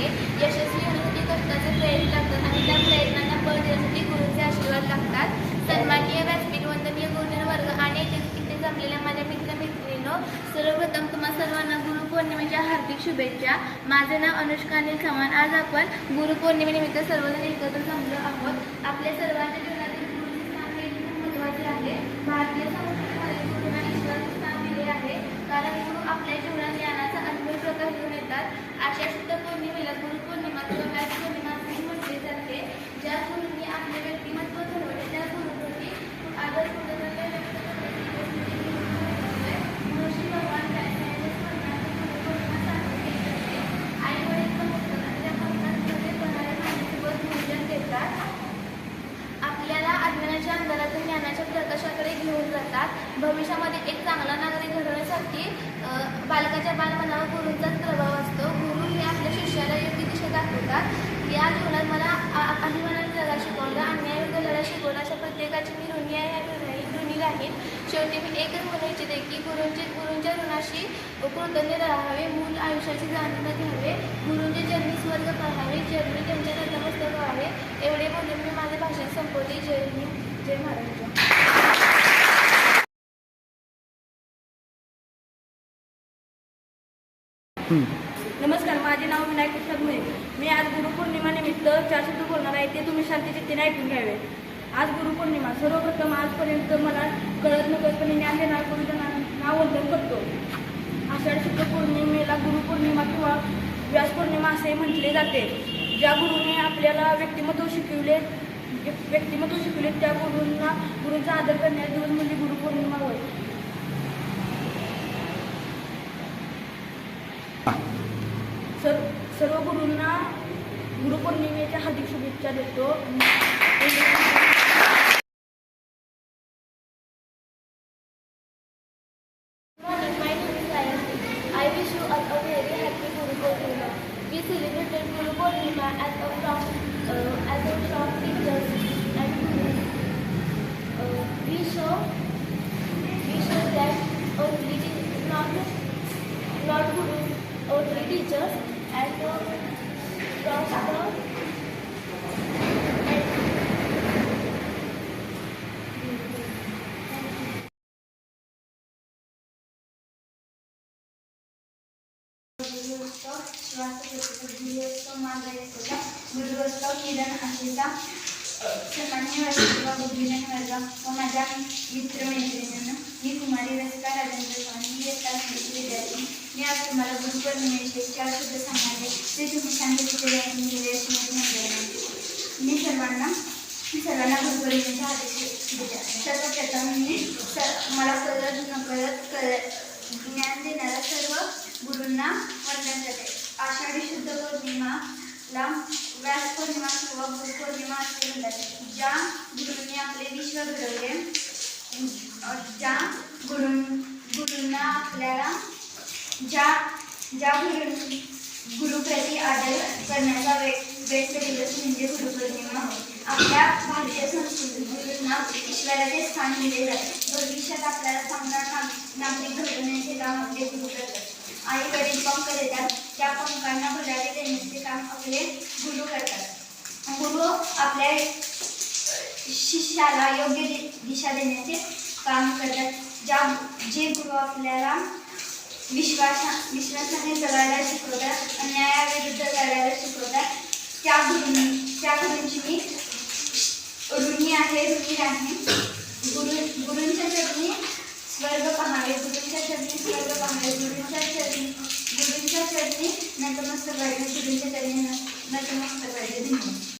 मुलांमध्ये यशस्वी होण्यासाठी कष्टाचे प्रयत्न लागतात आणि त्या प्रयत्नांना बळ देण्यासाठी गुरुचे आशीर्वाद लागतात. सन्मानीय व्यासपीठ वंदनीय गुरुजन वर्ग आणि तिथे जमलेल्या माझ्या मित्र मित्रमित्रिणींनो सर्वप्रथम तुम्हा सर्वांना गुरुपौर्णिमेच्या हार्दिक शुभेच्छा. माझे नाव अनुष्का अनिल चव्हाण. आज आपण गुरुपौर्णिमेनिमित्त सर्वजण एकत्र जमलो आहोत. आपल्या सर्वांच्या जीवनातील गुरुचे स्थान महत्त्वाचे आहे. भारतीय संस्कृती आपल्याला अज्ञानाच्या ज्ञानाच्या प्रकाशाकडे घेऊन जातात. भविष्यामध्ये एक चांगला नागरिक घडवण्यासाठी बालकाच्या बालमनावर गुरूंचाच प्रभाव असतो. गुरु हे आपल्या शिष्याला योग्य दिशा दाखवतात. या जीवनात मला अभिमानाने जगा शिकवलं. अन्यायविरुद्ध लढा शिकवला. अशा प्रत्येकाची मी ऋणी आहे या ऋणी राहील शेवटी मी एकच म्हणू इच्छिते की गुरूंचे गुरूंच्या ऋणाशी कृतज्ञ राहावे मूल आयुष्याची जाणीव घ्यावे गुरूंचे जन्मी स्वर्ग पाहावे जन्मी त्यांच्या नतमस्तक व्हावे. एवढे बोलून मी माझे भाषण संपवले जय हिंद. जय महाराष्ट्र नमस्कार माझे नाव विनायक प्रसाद मी आज गुरुपौर्णिमा निमित्त चार शब्द बोलणार आहे ते तुम्ही शांती चित्तीने ऐकून घ्यावे. आज गुरुपौर्णिमा. सर्वप्रथम आजपर्यंत मला कळत नकळतपणे ज्ञान देणार गुरुजना नाव वंदन करतो. आषाढ शुक्ल पौर्णिमेला गुरुपौर्णिमा किंवा व्यासपौर्णिमा असे म्हटले जाते. ज्या गुरुने आपल्याला व्यक्तिमत्व शिकवले व्यक्तिमत्व शिकले त्या गुरूंना गुरूंचा आदर करण्याचा दिवस म्हणजे गुरुपौर्णिमा होय सर सर्व गुरूंना गुरुपौर्णिमेच्या हार्दिक शुभेच्छा देतो We celebrated Guru Purnima as a uh, as a from teachers गुरुवस्तव किरण आशिता सन्मान्य किंवा बुद्धिजन वर्ग व माझ्या मित्रमैत्रिणींना मी कुमारी रसिका राजेंद्र स्वामी मी इयत्ता सातवीची विद्यार्थी मी आज तुम्हाला गुरुपौर्णिमेचे चार शब्द सांगणार आहे ते तुम्ही शांत आहे. मी सर्वांना मी सर्वांना गुरुपौर्णिमेच्या आदेश शुभेच्छा सर्वप्रथम मी स मला कळत नकळत कळत ज्ञान देणाऱ्या सर्व गुरूंना वंदन जाते आषाढी शुद्ध पौर्णिमाला व्यास पौर्णिमा किंवा गुरु पौर्णिमा असे म्हणतात. ज्या गुरुंनी आपले विश्व घडवले ज्या गुरु गुरूंना आपल्याला ज्या ज्या गुरु गुरुप्रती आदर करण्याचा वे बेस्ट दिवस म्हणजे गुरुपौर्णिमा आपल्या भारतीय संस्कृतीत गुरूंना ईश्वराचे स्थान दिले जाते. भविष्यात आपल्याला चांगला नागरिक घडवण्याचे काम आपले गुरु करतात. आई वडील पंख देतात त्या पंखांना भरारी देण्याचे काम आपले गुरु करतात गुरु आपल्या शिष्याला योग्य दिशा देण्याचे काम करतात ज्या जे गुरु आपल्याला विश्वासा विश्वासाने जगायला शिकवतात अन्यायाविरुद्ध लढायला शिकवतात त्या गुरु त्या गुरूंची मी ऋणी आहे ऋणी आहे गुरु गुरूंच्या चरणी स्वर्ग पहावे गुरूंच्या चरणी स्वर्ग पहावे गुरूंच्या चटणी गुरूंच्या चरणी नतमस्तक पाहिजे गुरूंच्या चटणी न- नतमस्तक व्हायचे. धन्यवाद.